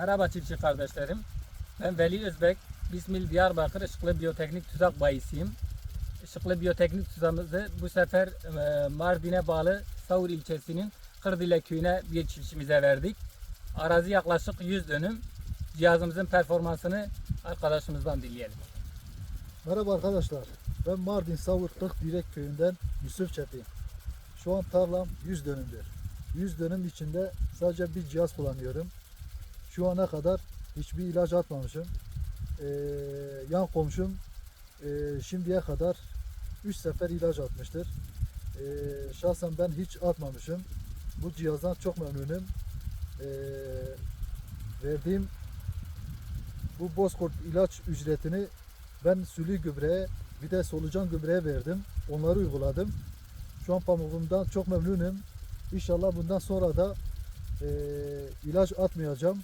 Merhaba çiftçi kardeşlerim. Ben Veli Özbek. Bismil Diyarbakır Işıklı Biyoteknik Tuzak bayisiyim. Işıklı Biyoteknik Tuzağımızı bu sefer e, Mardin'e bağlı Savur ilçesinin Kırdile köyüne bir çiftçimize verdik. Arazi yaklaşık 100 dönüm. Cihazımızın performansını arkadaşımızdan dinleyelim. Merhaba arkadaşlar. Ben Mardin Savurtluk Direk Köyü'nden Yusuf Çetin. Şu an tarlam 100 dönümdür. 100 dönüm içinde sadece bir cihaz kullanıyorum. Şu ana kadar hiçbir ilaç atmamışım. Ee, yan komşum e, şimdiye kadar 3 sefer ilaç atmıştır. Ee, şahsen ben hiç atmamışım. Bu cihazdan çok memnunum. Ee, verdiğim bu Bozkurt ilaç ücretini ben sülü gübreye bir de solucan gübreye verdim. Onları uyguladım. Şu an pamuğumdan çok memnunum. İnşallah bundan sonra da eee, ilaç atmayacağım.